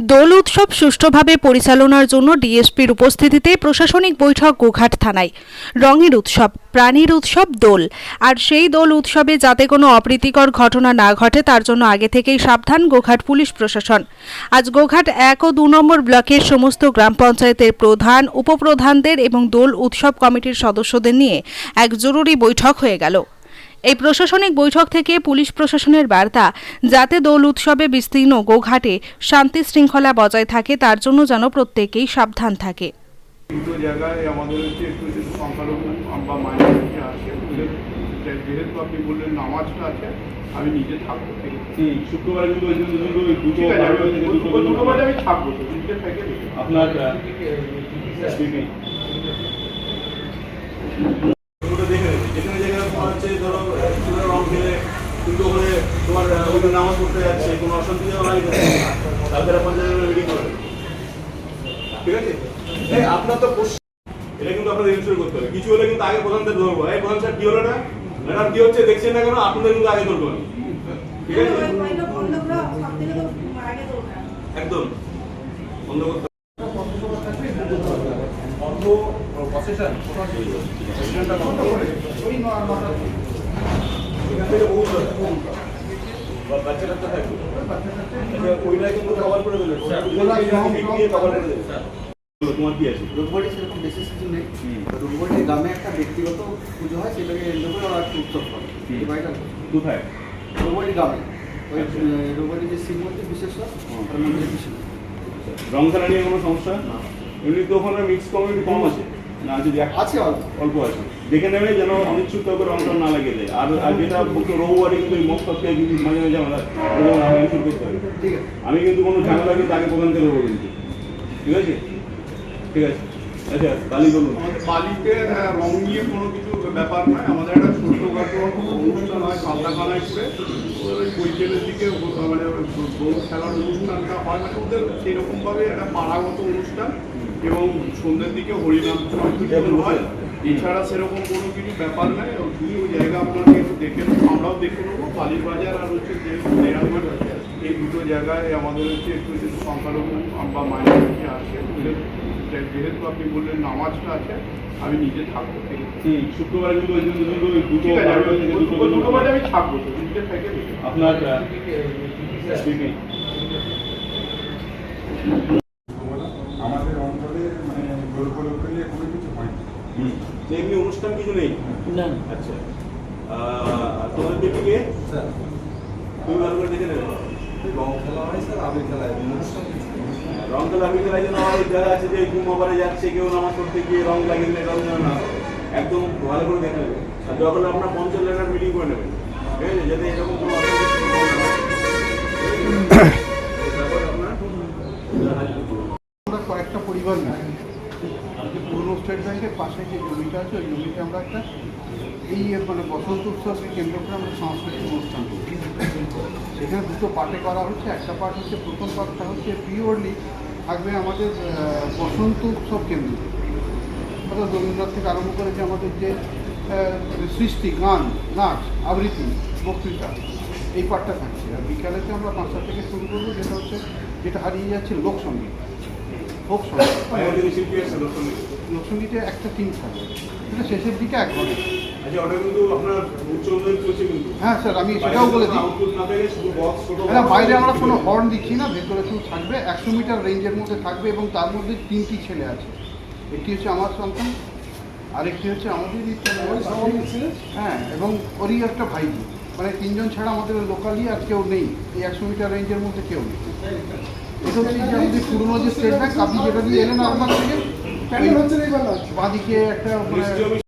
দোল উৎসব সুষ্ঠুভাবে পরিচালনার জন্য ডিএসপির উপস্থিতিতে প্রশাসনিক বৈঠক গোঘাট থানায়। রঙের উৎসব, প্রাণীর উৎসব, দোল। আর সেই দোল উৎসবে যাতে কোনো অপ্রীতিকর ঘটনা না ঘটে, তার জন্য আগে থেকেই সাবধান গোঘাট পুলিশ প্রশাসন। আজ গোঘাট এক ও দু নম্বর ব্লকের সমস্ত গ্রাম পঞ্চায়েতের প্রধান, উপপ্রধানদের এবং দোল উৎসব কমিটির সদস্যদের নিয়ে এক জরুরি বৈঠক হয়ে গেল। এই প্রশাসনিক বৈঠক থেকে পুলিশ প্রশাসনের বার্তা যাতে দোল উৎসবে বিস্তীর্ণ গোঘাটে শান্তি শৃঙ্খলা বজায় থাকে তার জন্য যেন প্রত্যেকেই সাবধান থাকে দুটো জায়গায় আমাদের হচ্ছে একটু যদি সংখ্যালঘু বা মাইনরিটি আছে যেহেতু আপনি বললেন নামাজটা আছে আমি নিজে থাকব ঠিক আছে? হুম, শুক্রবার কিন্তু ওই জন্য দুটো দুটো ঠিক আছে আমি বারো থেকে দুটো ওই দুটো পর্যন্ত বাজে আমি থাকব নিজে থেকে আপনার আহ, SPP ওটা দেখে নেবে। যেখানে যেখানে তোমার হচ্ছে ধরো আহ, চুলের রং খেলে কিন্তু ওখানে তোমার আহ, ওখানে নামাজ পড়তে যাচ্ছে কোনো অশান্তি যেন না হয় তাদের পঞ্চায়েত রেডি করে ঠিক আছে? এই আপনার তো এটা কিন্তু আপনাদের ইনশিওর করতে হবে। কিছু হলে কিন্তু আগে প্রধানদের ধরবো। এই প্রধান স্যার কি হলো না ম্যাডাম কি হচ্ছে দেখছেন না কেন? আপনাদের কিন্তু আগে ধরবো ঠিক আছে? একদম। বন্ধ করতে এখান থেকে বহু দূর আছে। বা- বাচ্চা থাকবে। আচ্ছা, ওইটা কিন্তু করে দেবে। ওইটা দিয়ে cover করে দেবে। তোমার কি আছে? রোববারে সেরকম বিশেষ কিছু নেই। গ্রামে একটা ব্যক্তিগত পুজো হয় সেটাকে করে একটা উৎসব কোথায়? রোববারি গ্রামে। ওই আচ্ছা। যে শিব মন্দির বিশেষ বিশেষ। রং খেলা নিয়ে কোনো সমস্যা? এমনি তো ওখানে মিক্স কমিউনিটি কম আছে। না আছে যে এক- আছে অল্প অল্প আছে। দেখে নেবে যেন অনিচ্ছুক করে রং টং না লাগিয়ে দেয়। আর আর যেটা বলতো রঘুবারে কিন্তু এই মস্ত কিন্তু মাঝে মাঝে আমরা আমি করতে পারি। ঠিক আছে। আমি কিন্তু কোনো ঝামেলা কিন্তু আগে প্রদান করে দেবো কিন্তু ঠিক আছে? ঠিক আছে। আচ্ছা কালি বলুন। আমাদের বালিতে রং নিয়ে কোনো কিছু ব্যাপার নয়। আমাদের একটা ছোটখাটো অনুষ্ঠান হয় কালদাখানায় করে। বৈকেলের দিকে মানে বউ খেলার অনুষ্ঠানটা হয়। মানে ওদের সেরকমভাবে একটা পাড়াগত অনুষ্ঠান। এবং সন্ধ্যের দিকে হরিনাম সংকীর্তন হয়। এছাড়া সেরকম কোনো কিছু ব্যাপার নাই। শুধু ওই জায়গা আপনাকে একটু দেখে নেব আমরাও দেখে নেব। কালীর বাজার আর হচ্ছে যে আছে এই দুটো জায়গায় আমাদের হচ্ছে একটু যদি সংখ্যালঘু বা মাইনরিটি আছে যেহেতু আপনি বললেন নামাজটা আছে আমি নিজে থাকব। ঠিক শুক্রবার কিন্তু ওই জন্য দুটো দুটো আমি বাজে থাকব তো নিজে থেকে আপনার SPP আমাদের অঞ্চলে মানে দোল উপলক্ষে নিয়ে কোনো কিছু হয় না হুম, এমনি অনুষ্ঠান কিছু নেই? না। আচ্ছা। আহ, তোমাদের বেটি কে স্যার। তুমি ভালো করে দেখে নেবে। রং খেলা হয় স্যার আবির খেলা হয় অনুষ্ঠান কিছু। নেই। রং তো লাগিয়ে দেওয়ার জন্য আমার জায়গা আছে যে ঘুমাবারে যাচ্ছে কেউ নামাজ পড়তে গিয়ে রং লাগিয়ে দিলে রং না একদম ভালো করে দেখে নেবে। আর যখন আপনার পঞ্চায়েত লেখার মিটিং করে নেবেন। ঠিক আছে? যাতে এরকম কোনো না হয়। আমরা কয়েকটা পরিবার যে পুরনো স্টেট ব্যাংকের পাশে যে জমিটা আছে, ওই জমিতে আমরা একটা এই মানে বসন্ত উৎসবকে কেন্দ্র করে আমরা সাংস্কৃতিক অনুষ্ঠান করি। সেখানে দুটো পার্টে করা হচ্ছে। একটা পার্ট হচ্ছে, প্রথম পার্টটা হচ্ছে পিওরলি থাকবে আমাদের বসন্ত উৎসব কেন্দ্র। অর্থাৎ রবীন্দ্রনাথ থেকে আরম্ভ করে যে আমাদের যে সৃষ্টি, গান, নাচ, আবৃত্তি, বক্তৃতা, এই পার্টটা থাকছে। আর বিকালেতে আমরা পাঁচটা থেকে শুরু করব, যেটা হচ্ছে, যেটা হারিয়ে যাচ্ছে লোকসঙ্গীত। থেকে দর্শনে। লোকসঙ্গীতে একটা টিম থাকবে এটা শেষের দিকে এক ঘণ্টা। আচ্ছা হ্যাঁ স্যার আমি সেটাও বলে দিই। না থেকে শুধু বক্স ছোট হ্যাঁ বাইরে আমরা কোনো হর্ন দিচ্ছি না ভেতরে শুধু থাকবে একশো মিটার রেঞ্জের মধ্যে থাকবে এবং তার মধ্যে তিনটি ছেলে আছে। একটি হচ্ছে আমার সন্তান আরেকটি হচ্ছে আমাদেরই হ্যাঁ এবং ওরই একটা ভাইজি। মানে তিনজন ছাড়া আমাদের লোকালি আর কেউ নেই। এই একশো মিটার রেঞ্জের মধ্যে কেউ নেই। এটা হচ্ছে যে আমাদের পুরনো যে স্টেট ব্যাংক আপনি যেটা দিয়ে এলেন আপনার থেকে বাঁদিকে একটা মানে